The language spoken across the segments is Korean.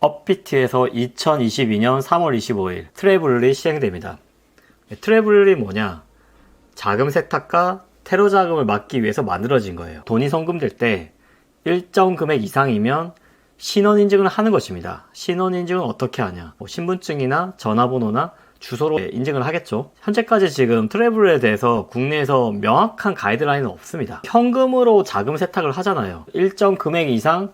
업비트에서 2022년 3월 25일 트래블이 시행됩니다. 트래블이 뭐냐? 자금 세탁과 테러 자금을 막기 위해서 만들어진 거예요. 돈이 송금될 때 일정 금액 이상이면 신원 인증을 하는 것입니다. 신원 인증은 어떻게 하냐? 뭐 신분증이나 전화번호나 주소로 인증을 하겠죠. 현재까지 지금 트래블에 대해서 국내에서 명확한 가이드라인은 없습니다. 현금으로 자금 세탁을 하잖아요. 일정 금액 이상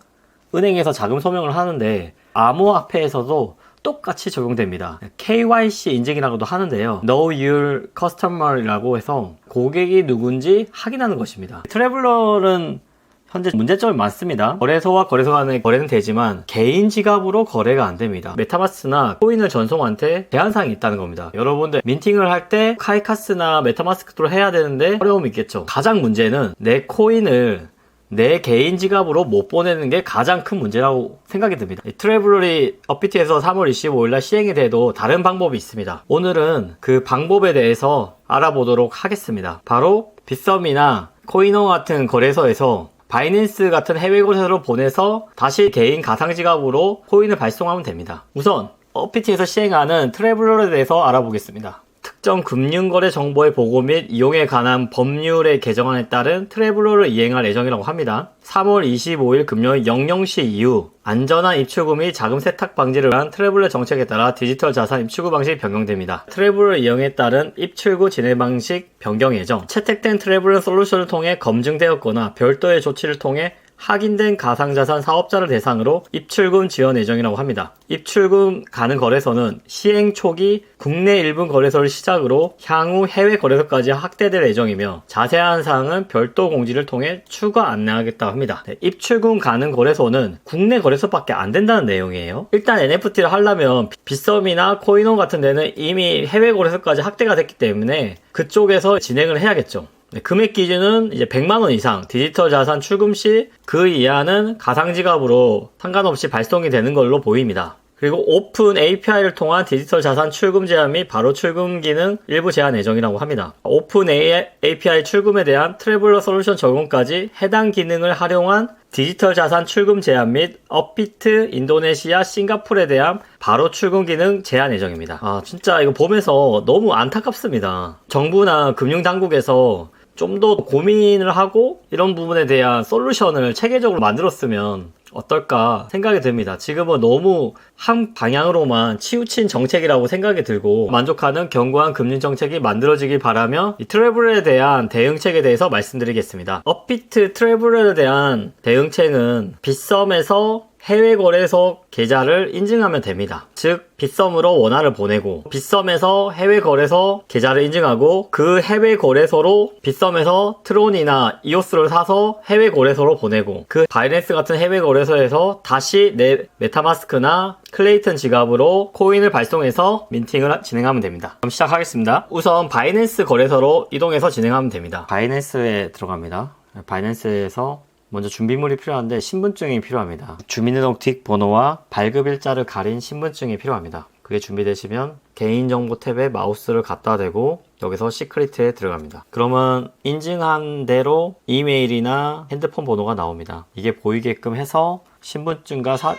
은행에서 자금 소명을 하는데 암호화폐에서도 똑같이 적용됩니다. KYC 인증이라고도 하는데요. Know Your Customer이라고 해서 고객이 누군지 확인하는 것입니다. 트래블러는 현재 문제점이 많습니다. 거래소와 거래소 간의 거래는 되지만 개인 지갑으로 거래가 안 됩니다. 메타마스나 코인을 전송한테 제한사항이 있다는 겁니다. 여러분들 민팅을 할 때 카이카스나 메타마스크로 해야 되는데 어려움이 있겠죠. 가장 문제는 내 코인을 내 개인 지갑으로 못 보내는 게 가장 큰 문제라고 생각이 듭니다. 이 트래블러리 업비트에서 3월 25일날 시행이 돼도 다른 방법이 있습니다. 오늘은 그 방법에 대해서 알아보도록 하겠습니다. 바로 빗썸이나 코이노 같은 거래소에서 바이낸스 같은 해외 거래소로 보내서 다시 개인 가상 지갑으로 코인을 발송하면 됩니다. 우선 업비트에서 시행하는 트래블러에 대해서 알아보겠습니다. 특정 금융거래 정보의 보고 및 이용에 관한 법률의 개정안에 따른 트래블러를 이행할 예정이라고 합니다. 3월 25일 금요일 00시 이후 안전한 입출구 및 자금 세탁 방지를 위한 트래블러 정책에 따라 디지털 자산 입출구 방식이 변경됩니다. 트래블러 이용에 따른 입출구 진행 방식 변경 예정. 채택된 트래블러 솔루션을 통해 검증되었거나 별도의 조치를 통해 확인된 가상자산 사업자를 대상으로 입출금 지원 예정이라고 합니다. 입출금 가능 거래소는 시행 초기 국내 일부 거래소를 시작으로 향후 해외 거래소까지 확대될 예정이며 자세한 사항은 별도 공지를 통해 추가 안내하겠다고 합니다. 네, 입출금 가능 거래소는 국내 거래소밖에 안 된다는 내용이에요. 일단 NFT를 하려면 빗썸이나 코인원 같은 데는 이미 해외 거래소까지 확대가 됐기 때문에 그쪽에서 진행을 해야겠죠. 네, 금액 기준은 이제 100만 원 이상 디지털 자산 출금 시 그 이하는 가상 지갑으로 상관없이 발송이 되는 걸로 보입니다. 그리고 오픈 API를 통한 디지털 자산 출금 제한 및 바로 출금 기능 일부 제한 예정이라고 합니다. 오픈 API 출금에 대한 트래블러 솔루션 적용까지 해당 기능을 활용한 디지털 자산 출금 제한 및 업비트, 인도네시아, 싱가폴에 대한 바로 출금 기능 제한 예정입니다. 아, 진짜 이거 보면서 너무 안타깝습니다. 정부나 금융당국에서 좀 더 고민을 하고 이런 부분에 대한 솔루션을 체계적으로 만들었으면 어떨까 생각이 듭니다. 지금은 너무 한 방향으로만 치우친 정책이라고 생각이 들고 만족하는 견고한 금융 정책이 만들어지길 바라며 이 트래블에 대한 대응책에 대해서 말씀드리겠습니다. 업비트 트래블에 대한 대응책은 빗썸에서 해외 거래소 계좌를 인증하면 됩니다. 즉, 빗썸으로 원화를 보내고, 빗썸에서 해외 거래소 계좌를 인증하고, 그 해외 거래소로 빗썸에서 트론이나 이오스를 사서 해외 거래소로 보내고, 그 바이낸스 같은 해외 거래소에서 다시 내 메타마스크나 클레이튼 지갑으로 코인을 발송해서 민팅을 진행하면 됩니다. 그럼 시작하겠습니다. 우선 바이낸스 거래소로 이동해서 진행하면 됩니다. 바이낸스에 들어갑니다. 바이낸스에서 먼저 준비물이 필요한데 신분증이 필요합니다. 주민등록 뒷 번호와 발급일자를 가린 신분증이 필요합니다. 그게 준비되시면 개인정보 탭에 마우스를 갖다 대고 여기서 시크릿에 들어갑니다. 그러면 인증한 대로 이메일이나 핸드폰 번호가 나옵니다. 이게 보이게끔 해서 신분증과 사...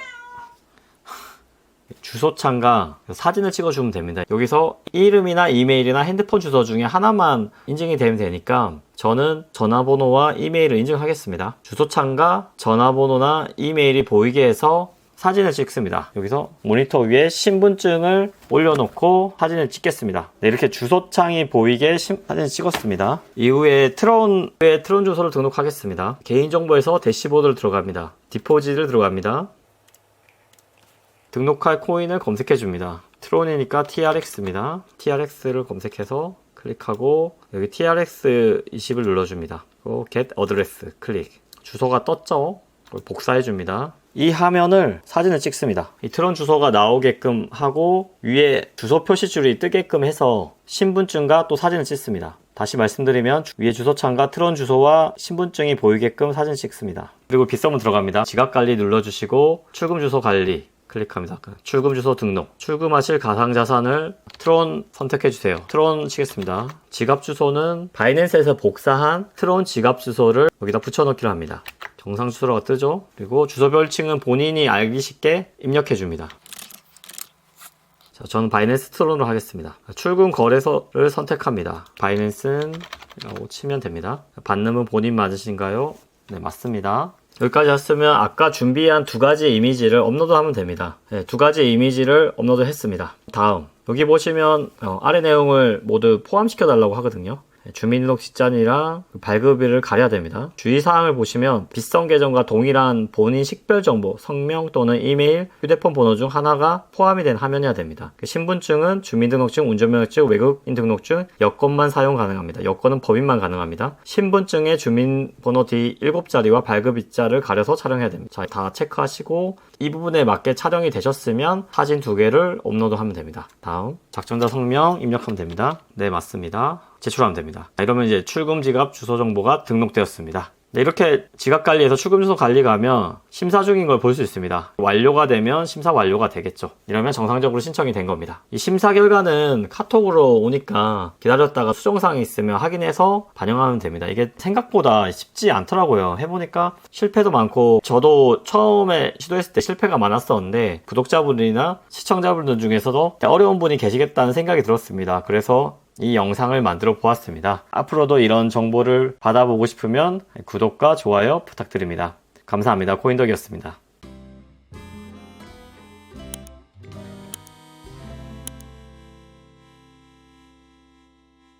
주소창과 사진을 찍어주면 됩니다. 여기서 이름이나 이메일이나 핸드폰 주소 중에 하나만 인증이 되면 되니까 저는 전화번호와 이메일을 인증하겠습니다. 주소창과 전화번호나 이메일이 보이게 해서 사진을 찍습니다. 여기서 모니터 위에 신분증을 올려놓고 사진을 찍겠습니다. 네, 이렇게 주소창이 보이게 신- 사진을 찍었습니다. 이후에 트론의 트론 주소를 등록하겠습니다. 개인정보에서 대시보드를 들어갑니다. 디포지를 들어갑니다. 등록할 코인을 검색해 줍니다. 트론이니까 TRX입니다. TRX를 검색해서 클릭하고 여기 TRX 20을 눌러줍니다. 그리고 Get Address 클릭. 주소가 떴죠? 복사해 줍니다. 이 화면을 사진을 찍습니다. 이 트론 주소가 나오게끔 하고 위에 주소 표시줄이 뜨게끔 해서 신분증과 또 사진을 찍습니다. 다시 말씀드리면 위에 주소창과 트론 주소와 신분증이 보이게끔 사진 찍습니다. 그리고 빗썸은 들어갑니다. 지갑 관리 눌러주시고 출금 주소 관리 클릭합니다. 출금 주소 등록. 출금하실 가상자산을 트론 선택해 주세요. 트론 치겠습니다. 지갑 주소는 바이낸스에서 복사한 트론 지갑 주소를 여기다 붙여넣기로 합니다. 정상 주소가 뜨죠. 그리고 주소 별 칭은 본인이 알기 쉽게 입력해 줍니다. 자, 저는 바이낸스 트론으로 하겠습니다. 출금 거래소를 선택합니다. 바이낸스라고 치면 됩니다. 받는분 본인 맞으신가요? 네, 맞습니다. 여기까지 왔으면 아까 준비한 두 가지 이미지를 업로드하면 됩니다. 네, 두 가지 이미지를 업로드 했습니다. 다음 여기 보시면 어, 아래 내용을 모두 포함시켜 달라고 하거든요. 네, 주민등록 뒷자리랑 발급일을 가려야 됩니다. 주의사항을 보시면 빗성 계정과 동일한 본인 식별 정보, 성명 또는 이메일, 휴대폰 번호 중 하나가 포함이 된 화면이어야 됩니다. 그 신분증은 주민등록증, 운전면허증, 외국인 등록증, 여권만 사용 가능합니다. 여권은 법인만 가능합니다. 신분증의 주민번호 뒤 7자리와 발급 일자를 가려서 촬영해야 됩니다. 자, 다 체크하시고 이 부분에 맞게 촬영이 되셨으면 사진 두 개를 업로드하면 됩니다. 다음 작성자 성명 입력하면 됩니다. 네 맞습니다. 제출하면 됩니다. 이러면 이제 출금 지갑 주소 정보가 등록되었습니다. 네, 이렇게 지갑 관리에서 출금 주소 관리 가면 심사 중인 걸 볼 수 있습니다. 완료가 되면 심사 완료가 되겠죠. 이러면 정상적으로 신청이 된 겁니다. 이 심사 결과는 카톡으로 오니까 기다렸다가 수정사항이 있으면 확인해서 반영하면 됩니다. 이게 생각보다 쉽지 않더라고요. 해보니까 실패도 많고 저도 처음에 시도했을 때 실패가 많았었는데 구독자분들이나 시청자분들 중에서도 어려운 분이 계시겠다는 생각이 들었습니다. 그래서 이 영상을 만들어 보았습니다. 앞으로도 이런 정보를 받아보고 싶으면 구독과 좋아요 부탁드립니다. 감사합니다. 코인덕이었습니다.